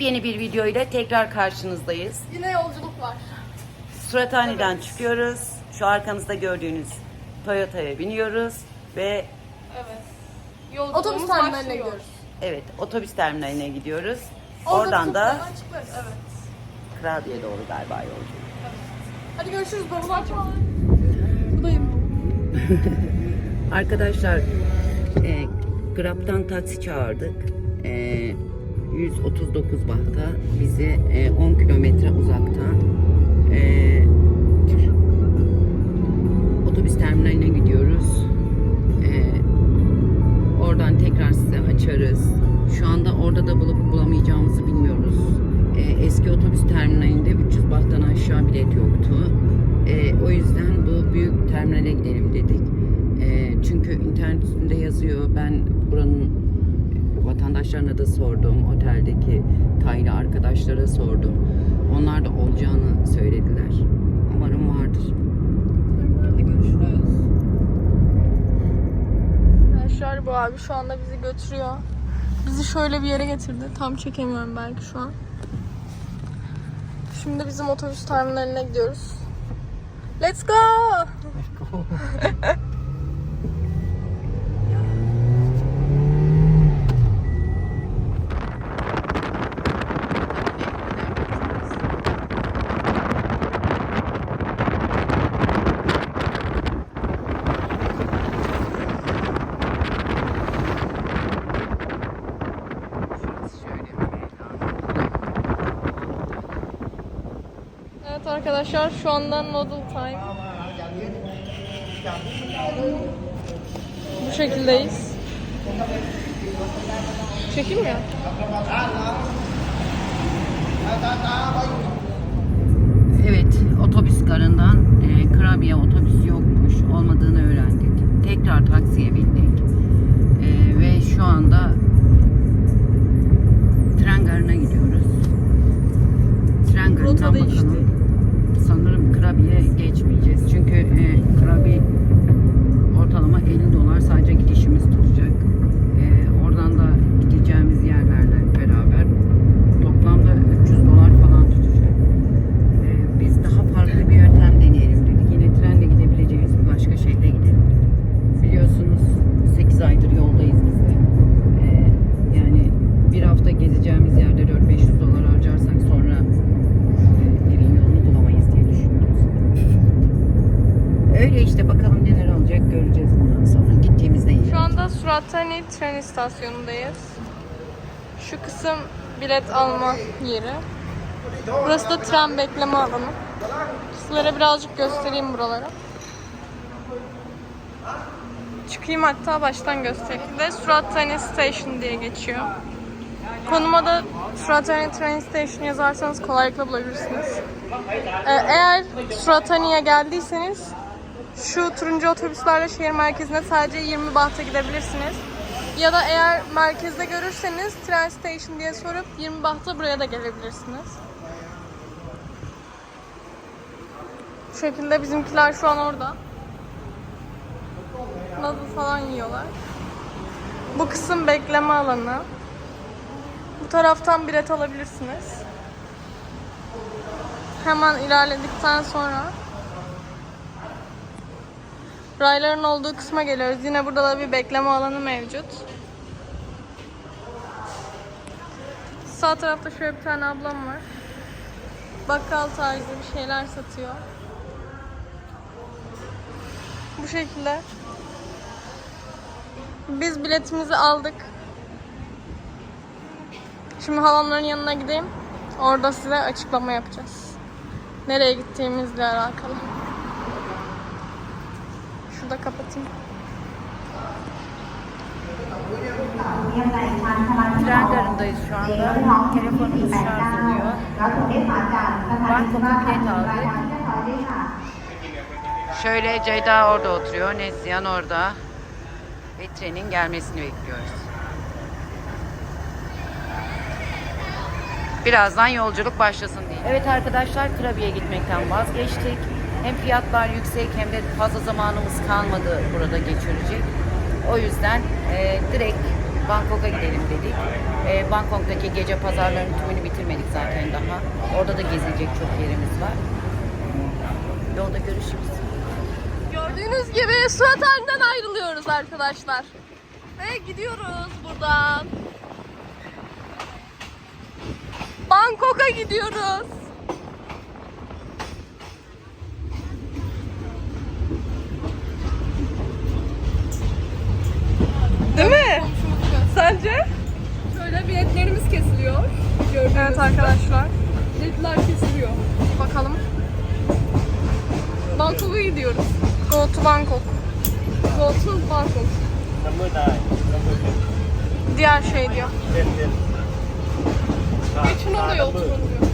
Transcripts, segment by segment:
Yepyeni bir video ile tekrar karşınızdayız. Yine yolculuk var. Surathane'den çıkıyoruz. Şu arkanızda gördüğünüz Toyota'ya biniyoruz ve Evet. Yolculuğumuz Otobüs terminaline başlıyor. gidiyoruz. evet otobüs terminaline gidiyoruz. Orada Oradan da çıkarız. Evet. Kırabiye doğru galiba yolculuk. Hadi görüşürüz. Açma. Buradayım. Arkadaşlar e, Grab'dan taksi çağırdık. E, 139 bahta bizi e, 10 kilometre uzakta e, otobüs terminaline gidiyoruz. E, oradan tekrar size açarız. Şu anda orada da bulup bulamayacağımızı bilmiyoruz. E, eski otobüs terminalinde 300 bahttan aşağı bilet yoktu. E, o yüzden bu büyük terminale gidelim dedik. E, çünkü internet üstünde yazıyor. Ben buranın vatandaşlarına da sordum. Oteldeki taylı arkadaşlara sordum. Onlar da olacağını söylediler. Umarım vardır. Hadi görüşürüz. Arkadaşlar bu abi şu anda bizi götürüyor. Bizi şöyle bir yere getirdi. Tam çekemiyorum belki şu an. Şimdi bizim otobüs terminaline gidiyoruz. Let's go! Evet arkadaşlar şu anda noodle time. Bu şekildeyiz. Çekilmiyor. Evet, otobüs garından e, Krabiye otobüs yokmuş, olmadığını öğrendik. Surathani tren istasyonundayız. Şu kısım bilet alma yeri. Burası da tren bekleme alanı. Sizlere birazcık göstereyim buraları. Çıkayım hatta baştan göstereyim. De Surathani Station diye geçiyor. Konuma da Surathani Train Station yazarsanız kolaylıkla bulabilirsiniz. Ee, eğer Surathani'ye geldiyseniz şu turuncu otobüslerle şehir merkezine sadece 20 bahta gidebilirsiniz. Ya da eğer merkezde görürseniz tren station diye sorup 20 bahta buraya da gelebilirsiniz. Bu şekilde bizimkiler şu an orada. Noodle falan yiyorlar. Bu kısım bekleme alanı. Bu taraftan bilet alabilirsiniz. Hemen ilerledikten sonra Rayların olduğu kısma geliyoruz. Yine burada da bir bekleme alanı mevcut. Sağ tarafta şöyle bir tane ablam var. Bakkal tarzı bir şeyler satıyor. Bu şekilde. Biz biletimizi aldık. Şimdi halamların yanına gideyim. Orada size açıklama yapacağız. Nereye gittiğimizle alakalı. Şurada kapatayım. Tren garındayız şu anda. Telefonumuz şarj oluyor. Bangkok'a bilet aldık. Şöyle Ceyda orada oturuyor. Neslihan orada. Ve trenin gelmesini bekliyoruz. Birazdan yolculuk başlasın diye. Evet arkadaşlar Krabi'ye gitmekten vazgeçtik. Hem fiyatlar yüksek hem de fazla zamanımız kalmadı burada geçirecek. O yüzden e, direkt Bangkok'a gidelim dedik. E, Bangkok'taki gece pazarlarının tümünü bitirmedik zaten daha. Orada da gezilecek çok yerimiz var. Yolda görüşürüz. Gördüğünüz gibi surat halinden ayrılıyoruz arkadaşlar. Ve gidiyoruz buradan. Bangkok'a gidiyoruz. Gördüğünüz evet arkadaşlar. Ledler kesiliyor. Bakalım. Bangkok'a gidiyoruz. Go to Bangkok. Go to Bangkok. Diğer şey diyor. Geçin oraya oturun diyor.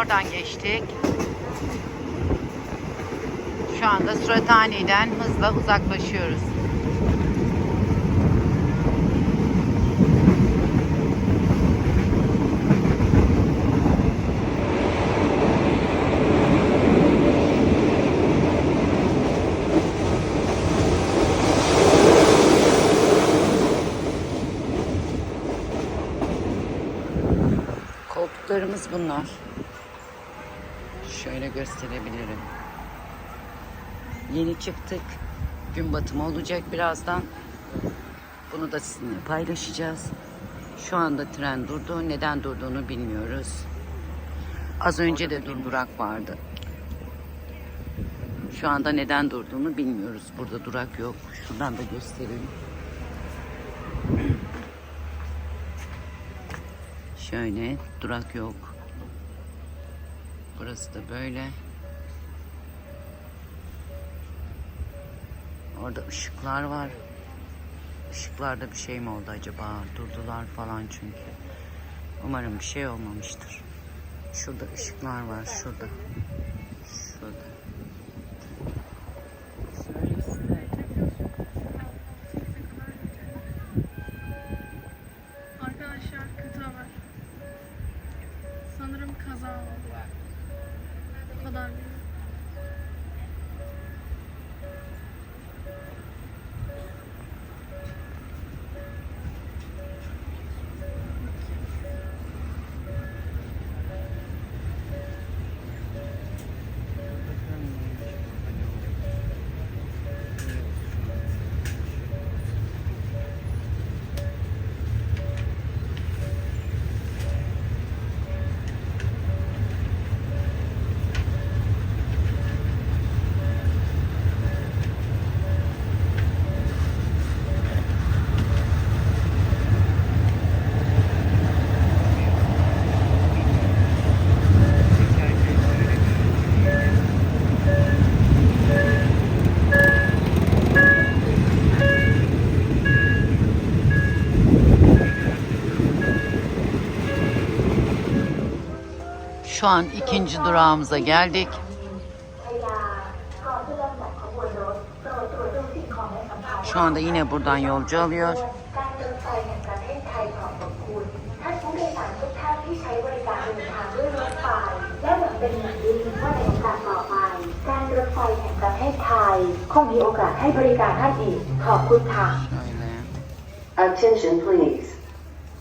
Oradan geçtik. Şu anda Surathani'den hızla uzaklaşıyoruz. Şöyle gösterebilirim. Yeni çıktık. Gün batımı olacak birazdan. Bunu da sizinle paylaşacağız. Şu anda tren durdu. Neden durduğunu bilmiyoruz. Az önce de durdurak vardı. Şu anda neden durduğunu bilmiyoruz. Burada durak yok. Şuradan da göstereyim. Şöyle durak yok. Burası da böyle. Orada ışıklar var. Işıklarda bir şey mi oldu acaba? Durdular falan çünkü. Umarım bir şey olmamıştır. Şurada ışıklar var. Şurada. Şurada. Şu an ikinci durağımıza geldik. Şu anda yine buradan yolcu alıyor. Attention please.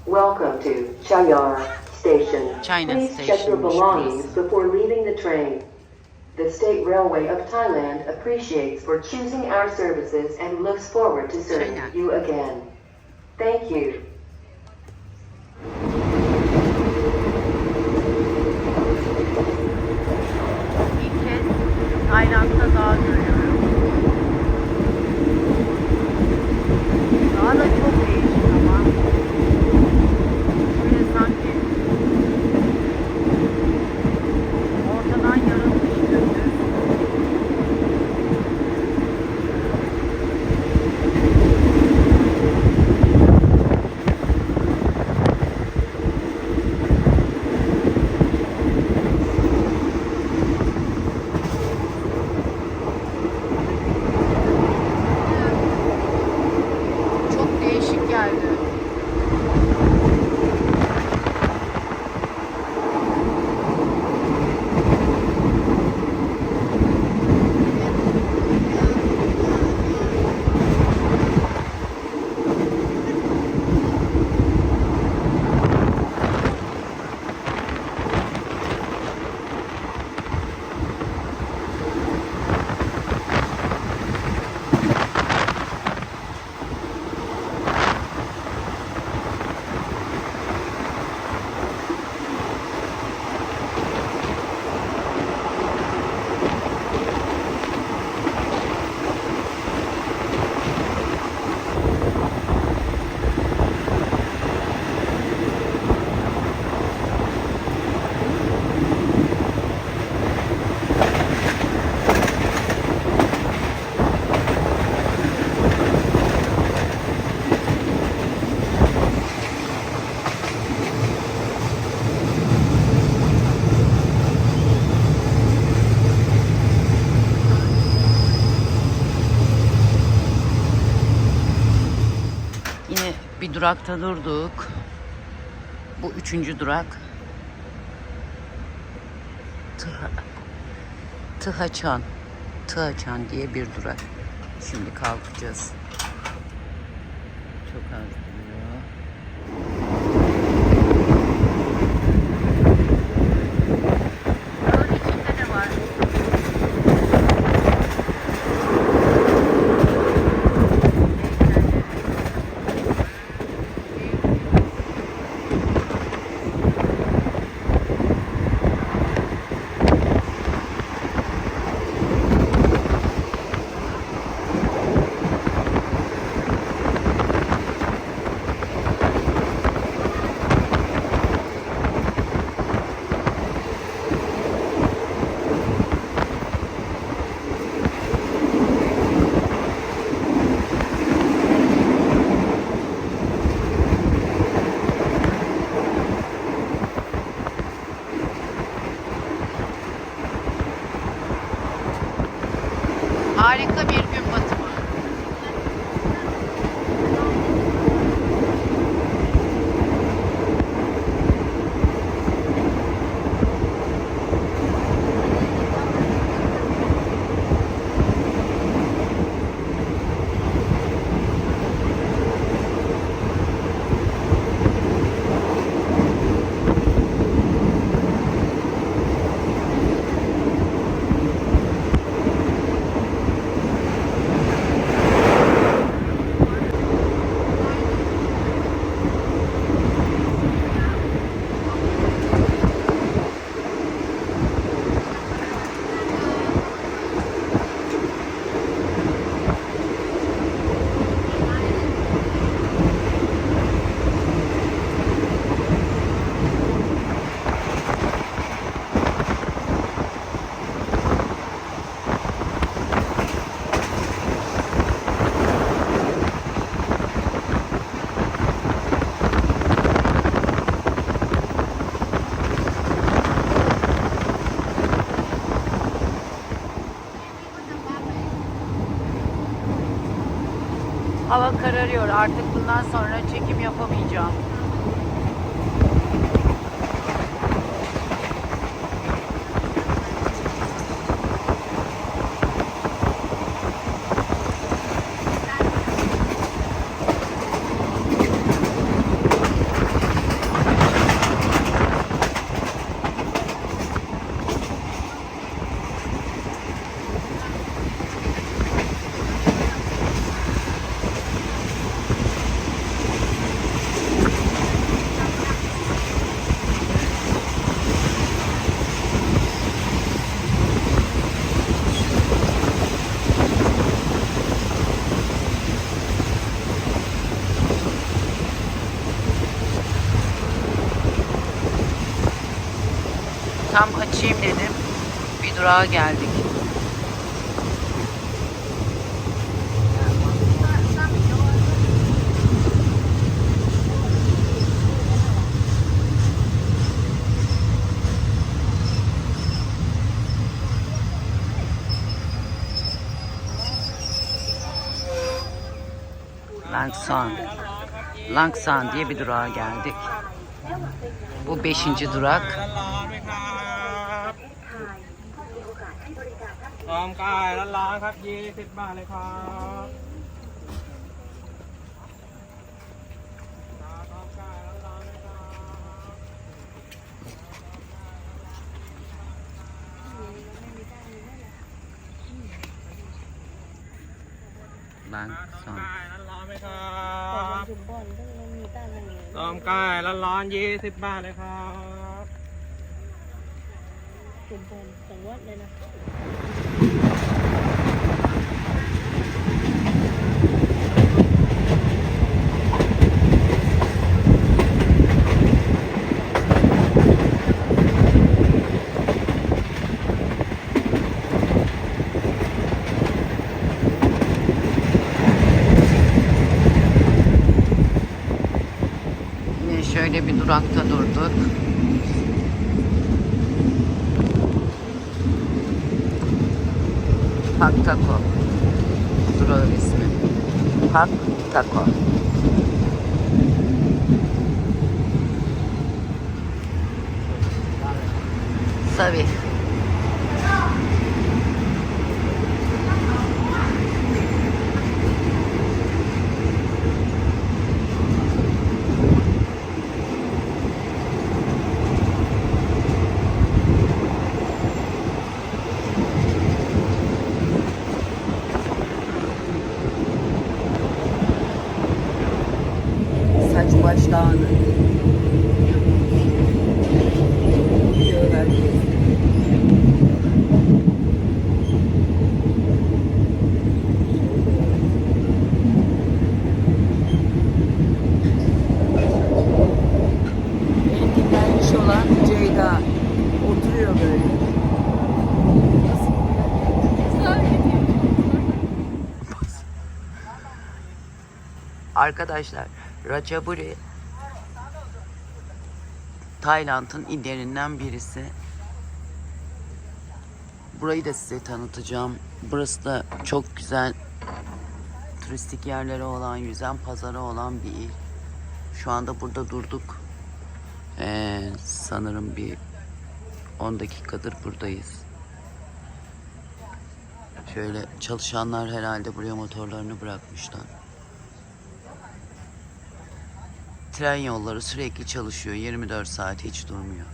Welcome to Chayar. Station. China please check your belongings before leaving the train. The State Railway of Thailand appreciates for choosing our services and looks forward to serving China. you again. Thank you. İlk kez Tayland'da dağ görüyorum. Dağ da çok değişik durakta durduk. Bu üçüncü durak. Tıha, Tıhaçan. Tıhaçan diye bir durak. Şimdi kalkacağız. Durağa geldik. Langsan. Langsan diye bir durağa geldik. Bu beşinci durak. พร้อมกายร้อนๆครับยี่สิบบาทเลยครับพร้อมกายร้อนๆเลยครับล้างพซร้ออมนกายร้อนๆไหมครับพร้อมกายร้อนๆยี่สิบบาทเลยครับ Yine şöyle bir durakta durduk. Paktako. Buranın ismi. Paktako. Savih. Arkadaşlar Ratchaburi Tayland'ın illerinden birisi. Burayı da size tanıtacağım. Burası da çok güzel turistik yerleri olan, yüzen pazarı olan bir il. Şu anda burada durduk. Ee, sanırım bir 10 dakikadır buradayız. Şöyle çalışanlar herhalde buraya motorlarını bırakmışlar. Tren yolları sürekli çalışıyor. 24 saat hiç durmuyor.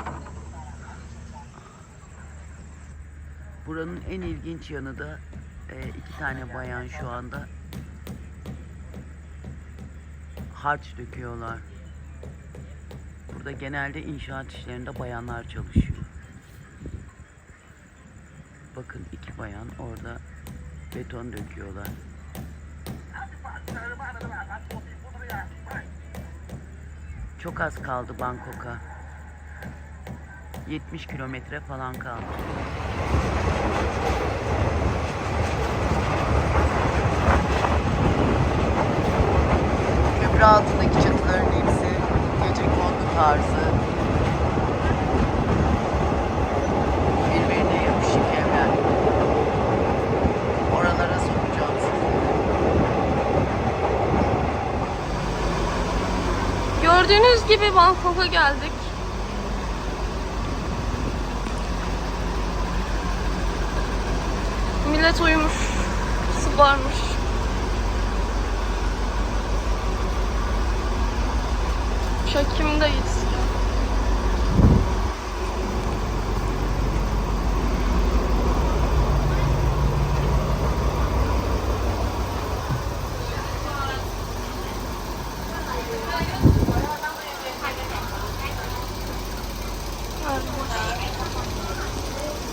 Buranın en ilginç yanı da e, iki tane bayan şu anda harç döküyorlar. Burada genelde inşaat işlerinde bayanlar çalışıyor. Bakın iki bayan orada beton döküyorlar. Çok az kaldı Bangkok'a. 70 kilometre falan kaldı. Köprü altındaki çatıların hepsi gece kondu tarzı. Bangkok'a geldik. Millet uyumuş. Su.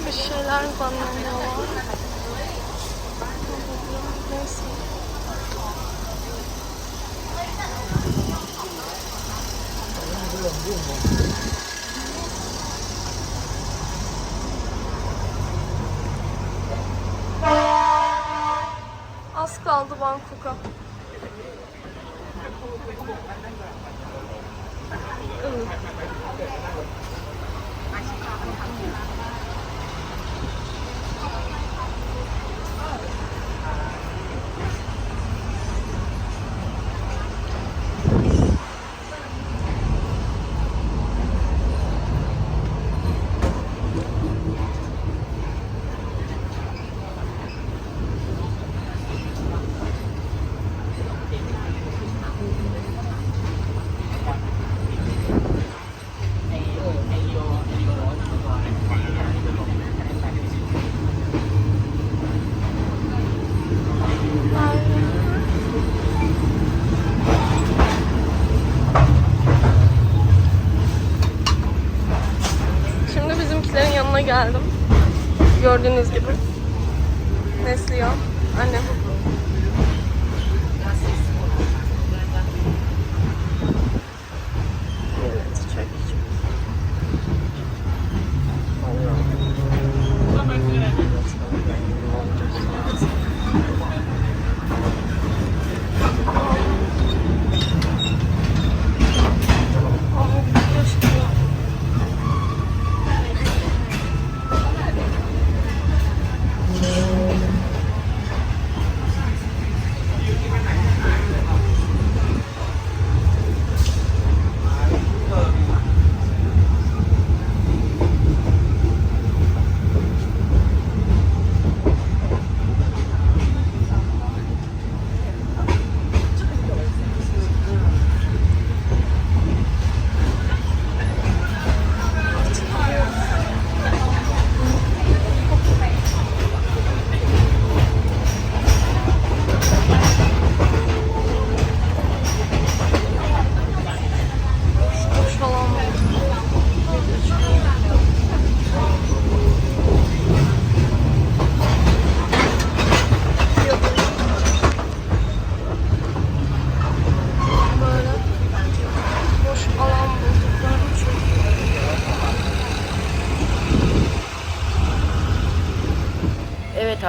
Bir şeyler banlanıyorlar. Neyse. Az kaldı Bangkok'a. Şimdi bizimkilerin yanına geldim. Gördüğünüz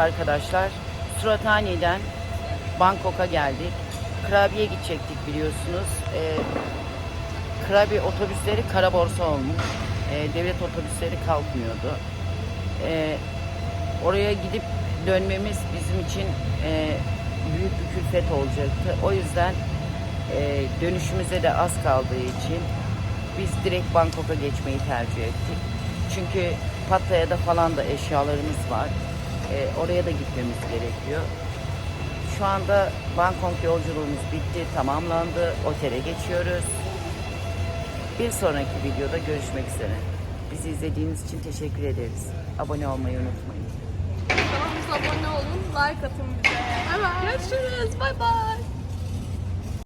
arkadaşlar Surathani'den Bangkok'a geldik. Krabi'ye gidecektik biliyorsunuz. Ee, Krabi otobüsleri kara borsa olmuş. Ee, devlet otobüsleri kalkmıyordu. Ee, oraya gidip dönmemiz bizim için e, büyük bir külfet olacaktı. O yüzden e, dönüşümüze de az kaldığı için biz direkt Bangkok'a geçmeyi tercih ettik. Çünkü Pattaya'da falan da eşyalarımız var. E, oraya da gitmemiz gerekiyor. Şu anda Bangkok yolculuğumuz bitti, tamamlandı. Otele geçiyoruz. Bir sonraki videoda görüşmek üzere. Bizi izlediğiniz için teşekkür ederiz. Abone olmayı unutmayın. Kanalımıza abone olun, like atın bize. Evet. Görüşürüz. Bay bay.